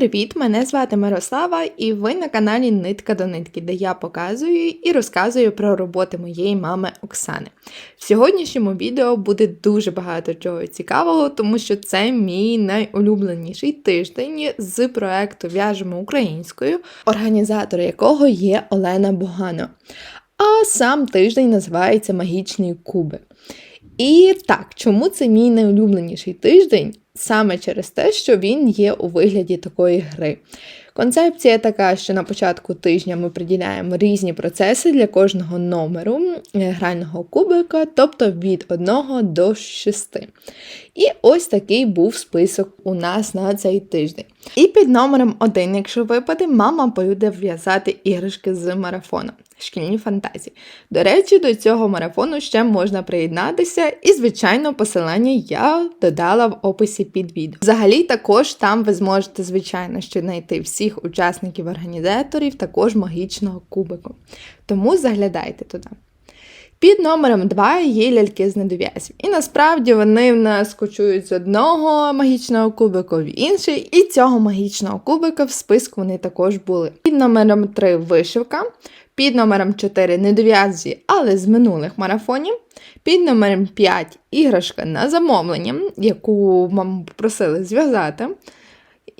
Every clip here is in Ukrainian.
привіт! Мене звати Мирослава, і ви на каналі Нитка до нитки, де я показую і розказую про роботи моєї мами Оксани. В сьогоднішньому відео буде дуже багато чого цікавого, тому що це мій найулюбленіший тиждень з проекту В'яжемо українською, організатор якого є Олена Богано. А сам тиждень називається Магічні куби. І так, чому це мій найулюбленіший тиждень? Саме через те, що він є у вигляді такої гри. Концепція така, що на початку тижня ми приділяємо різні процеси для кожного номеру е, грального кубика, тобто від 1 до 6. І ось такий був список у нас на цей тиждень. І під номером 1, якщо випаде, мама буде в'язати іграшки з марафону. Шкільні фантазії. До речі, до цього марафону ще можна приєднатися, і, звичайно, посилання я додала в описі під відео. Взагалі, також там ви зможете, звичайно, ще знайти всіх учасників організаторів, також магічного кубику. Тому заглядайте туди. Під номером 2 є ляльки з недов'язів. І насправді вони в нас кочують з одного магічного кубика в інший, і цього магічного кубика в списку вони також були. Під номером 3 вишивка. Під номером 4 недов'язі, але з минулих марафонів. Під номером 5 іграшка на замовлення, яку маму попросили зв'язати.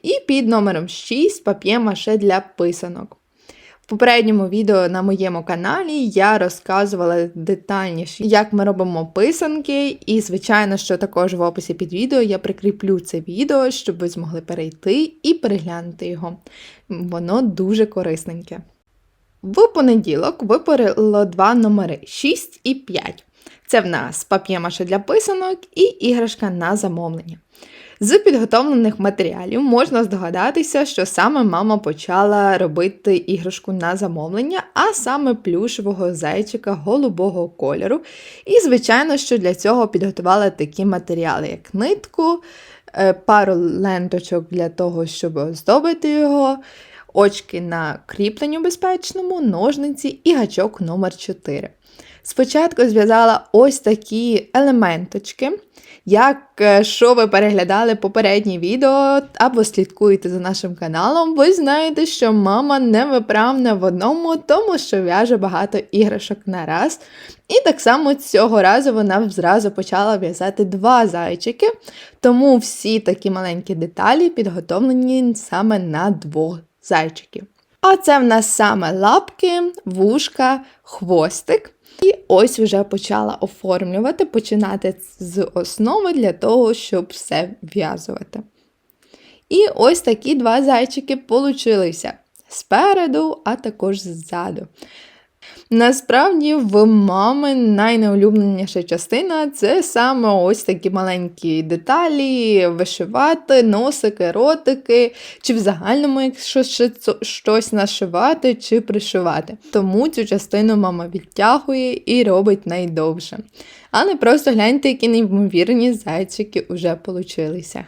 І під номером 6 пап'є-маше для писанок. Попередньому відео на моєму каналі я розказувала детальніше, як ми робимо писанки, і, звичайно, що також в описі під відео я прикріплю це відео, щоб ви змогли перейти і переглянути його. Воно дуже корисненьке. В понеділок випарило два номери 6 і 5. Це в нас пап'ємаша для писанок і іграшка на замовлення. З підготовлених матеріалів можна здогадатися, що саме мама почала робити іграшку на замовлення, а саме плюшевого зайчика голубого кольору. І, звичайно, що для цього підготувала такі матеріали, як нитку, е, пару ленточок для того, щоб оздобити його очки на кріпленню безпечному, ножниці і гачок номер 4 Спочатку зв'язала ось такі елементочки. Як е, що ви переглядали попереднє відео або слідкуєте за нашим каналом, ви знаєте, що мама невиправна в одному, тому що в'яже багато іграшок на раз. І так само цього разу вона зразу почала в'язати два зайчики, тому всі такі маленькі деталі підготовлені саме на двох зайчиків. А це в нас саме лапки, вушка, хвостик. І ось вже почала оформлювати, починати з основи для того, щоб все в'язувати. І ось такі два зайчики получилися спереду, а також ззаду. Насправді, в мами найнеулюбленіша частина це саме ось такі маленькі деталі, вишивати, носики, ротики, чи в загальному, якщо щось нашивати чи пришивати. Тому цю частину мама відтягує і робить найдовше. Але просто гляньте, які неймовірні зайчики вже получилися.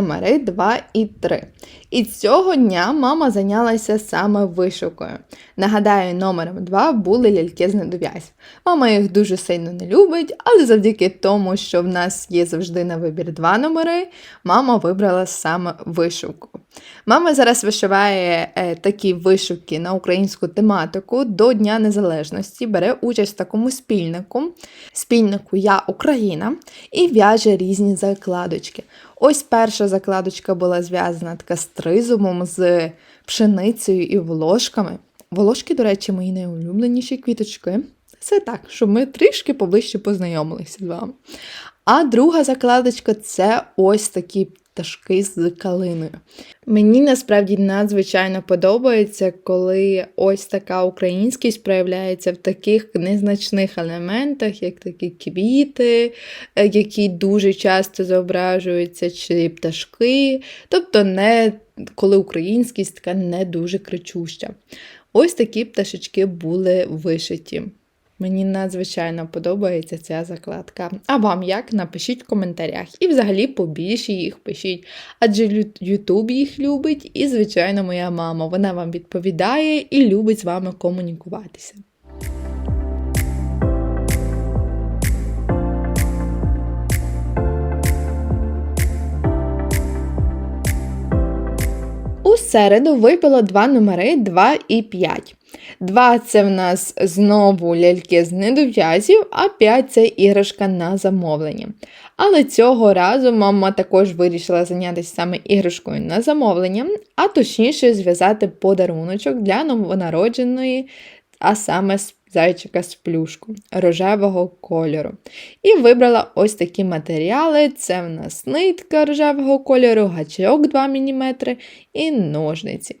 Номери 2 і 3. І цього дня мама зайнялася саме вишивкою. Нагадаю, номером 2 були ляльки з недов'язів. Мама їх дуже сильно не любить, але завдяки тому, що в нас є завжди на вибір два номери, мама вибрала саме вишивку. Мама зараз вишиває е, такі вишивки на українську тематику до Дня Незалежності, бере участь в такому спільнику. Спільнику Я Україна і в'яже різні закладочки. Ось перша закладочка була зв'язана така з тризумом, з пшеницею і волошками. Волошки, до речі, мої найулюбленіші квіточки. Це так, щоб ми трішки поближче познайомилися з вами. А друга закладочка це ось такі пташки з калиною. Мені насправді надзвичайно подобається, коли ось така українськість проявляється в таких незначних елементах, як такі квіти, е, які дуже часто зображуються, чи пташки. Тобто, не коли українськість така не дуже кричуща. Ось такі пташечки були вишиті. Мені надзвичайно подобається ця закладка. А вам як? Напишіть в коментарях. І взагалі побільше їх пишіть. Адже Ютуб їх любить, і, звичайно, моя мама. Вона вам відповідає і любить з вами комунікуватися. У середу випало два номери 2 і 5. 2 це в нас знову ляльки з недов'язів, а 5 це іграшка на замовлення. Але цього разу мама також вирішила зайнятися саме іграшкою на замовлення, а точніше зв'язати подаруночок для новонародженої, а саме зайчика з плюшку рожевого кольору. І вибрала ось такі матеріали: це в нас нитка рожевого кольору, гачок 2 мм і ножниці.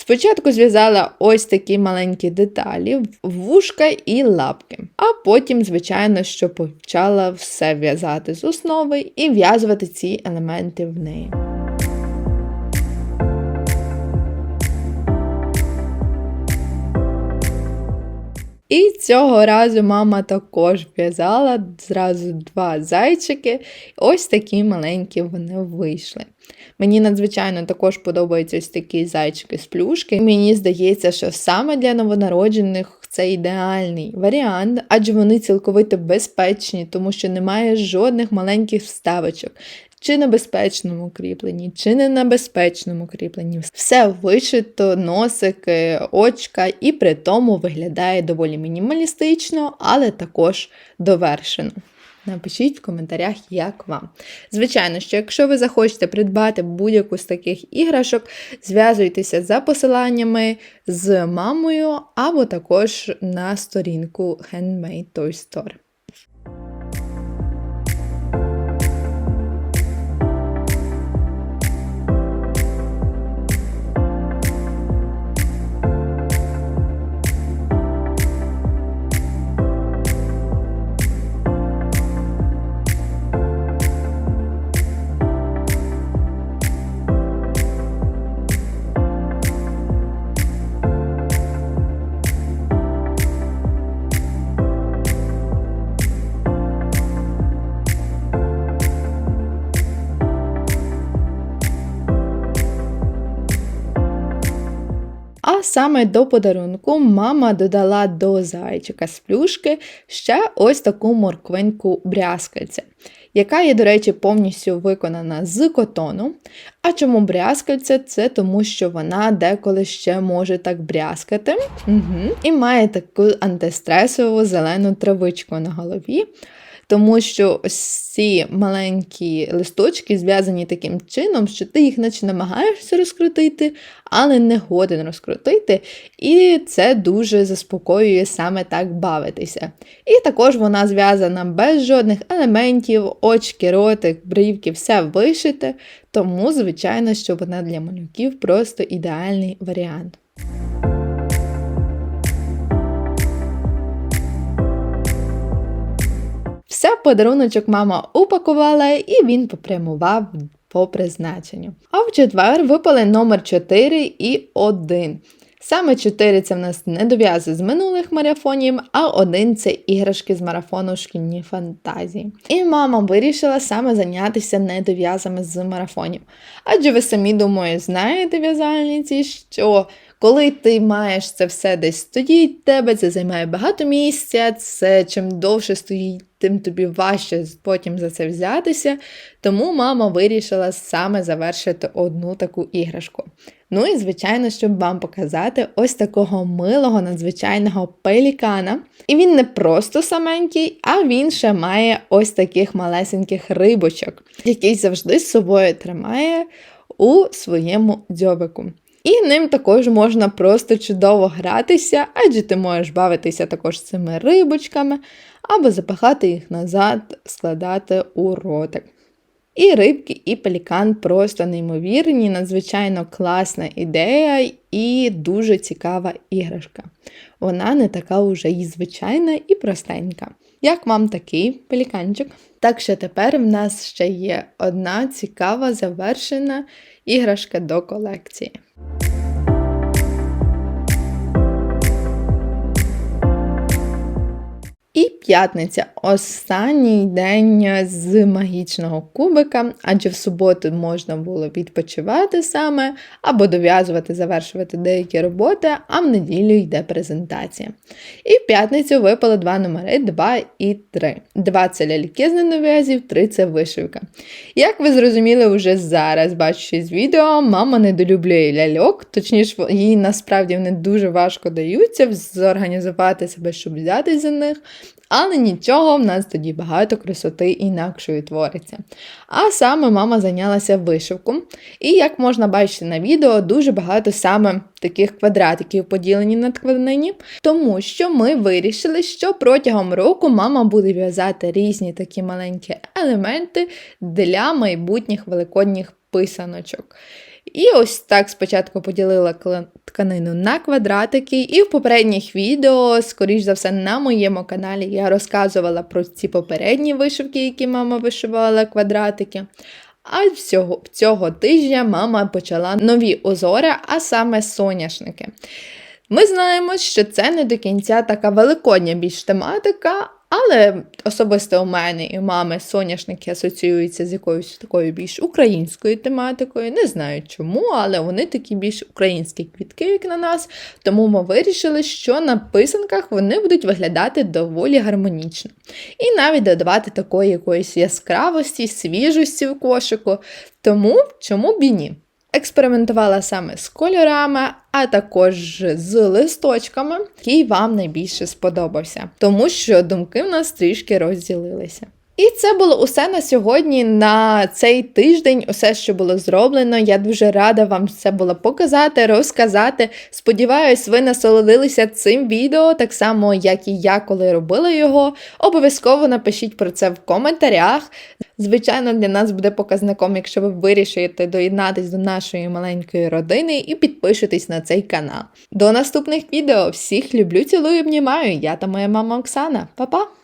Спочатку зв'язала ось такі маленькі деталі, вушка і лапки, а потім, звичайно, що почала все в'язати з основи і в'язувати ці елементи в неї. І цього разу мама також в'язала зразу два зайчики. Ось такі маленькі вони вийшли. Мені надзвичайно також подобаються ось такі зайчики з плюшки. Мені здається, що саме для новонароджених це ідеальний варіант, адже вони цілковито безпечні, тому що немає жодних маленьких вставочок чи на безпечному кріпленні, чи не на безпечному кріпленні. Все вишито, носики, очка, і при тому виглядає доволі мінімалістично, але також довершено. Напишіть в коментарях, як вам. Звичайно, що якщо ви захочете придбати будь-яку з таких іграшок, зв'язуйтеся за посиланнями з мамою, або також на сторінку Handmade Toy Store. Саме до подарунку мама додала до зайчика з плюшки ще ось таку морквинку брязкальця, яка є, до речі, повністю виконана з котону. А чому брязкальце? Це тому, що вона деколи ще може так брязкати угу. і має таку антистресову зелену травичку на голові тому що ось ці маленькі листочки зв'язані таким чином, що ти їх наче намагаєшся розкрутити, але не годен розкрутити. І це дуже заспокоює саме так бавитися. І також вона зв'язана без жодних елементів, очки, ротик, брівки, все вишите, тому, звичайно, що вона для малюків просто ідеальний варіант. Все подаруночок мама упакувала і він попрямував по призначенню. А в четвер випали номер 4 і 1. Саме чотири це в нас недов'язи з минулих марафонів, а один це іграшки з марафону шкільні фантазії. І мама вирішила саме зайнятися недов'язами з марафонів. Адже ви самі думаю, знаєте в'язальниці, що коли ти маєш це все десь стоїть тебе, це займає багато місця, це чим довше стоїть, тим тобі важче потім за це взятися. Тому мама вирішила саме завершити одну таку іграшку. Ну і, звичайно, щоб вам показати ось такого милого, надзвичайного пелікана. І він не просто саменький, а він ще має ось таких малесеньких рибочок, який завжди з собою тримає у своєму дзьобику. І ним також можна просто чудово гратися, адже ти можеш бавитися також цими рибочками, або запихати їх назад, складати у ротик. І рибки, і пелікан просто неймовірні, надзвичайно класна ідея і дуже цікава іграшка. Вона не така уже і звичайна і простенька. Як вам такий пеліканчик? Так що тепер в нас ще є одна цікава завершена іграшка до колекції. Thank you. П'ятниця останній день з магічного кубика, адже в суботу можна було відпочивати саме, або дов'язувати, завершувати деякі роботи, а в неділю йде презентація. І в п'ятницю випали два номери 2 і 3. 2 це ляльки з недов'язів, 3 це вишивка. Як ви зрозуміли вже зараз, бачучи з відео, мама недолюблює ляльок, точніше, їй насправді вони дуже важко даються зорганізувати себе, щоб взяти за них. Але нічого, в нас тоді багато красоти інакшої твориться. А саме мама зайнялася вишивком. І, як можна бачити на відео, дуже багато саме таких квадратиків поділені на тканині, тому що ми вирішили, що протягом року мама буде в'язати різні такі маленькі елементи для майбутніх великодніх писаночок. І ось так спочатку поділила тканину на квадратики, і в попередніх відео, скоріш за все, на моєму каналі я розказувала про ці попередні вишивки, які мама вишивала квадратики. А всього, цього тижня мама почала нові узори, а саме соняшники. Ми знаємо, що це не до кінця така великодня більш тематика, але особисто у мене і у мами соняшники асоціюються з якоюсь такою більш українською тематикою. Не знаю чому, але вони такі більш українські квітки, як на нас. Тому ми вирішили, що на писанках вони будуть виглядати доволі гармонічно. І навіть додавати такої якоїсь яскравості, свіжості в кошику. Тому чому б і ні? Експериментувала саме з кольорами, а також з листочками, який вам найбільше сподобався, тому що думки в нас трішки розділилися. І це було усе на сьогодні, на цей тиждень, усе, що було зроблено. Я дуже рада вам це було показати, розказати. Сподіваюсь, ви насолодилися цим відео, так само, як і я, коли робила його. Обов'язково напишіть про це в коментарях. Звичайно, для нас буде показником, якщо ви вирішите доєднатись до нашої маленької родини і підпишетесь на цей канал. До наступних відео! Всіх люблю, цілую, обнімаю! Я та моя мама Оксана. Па-па!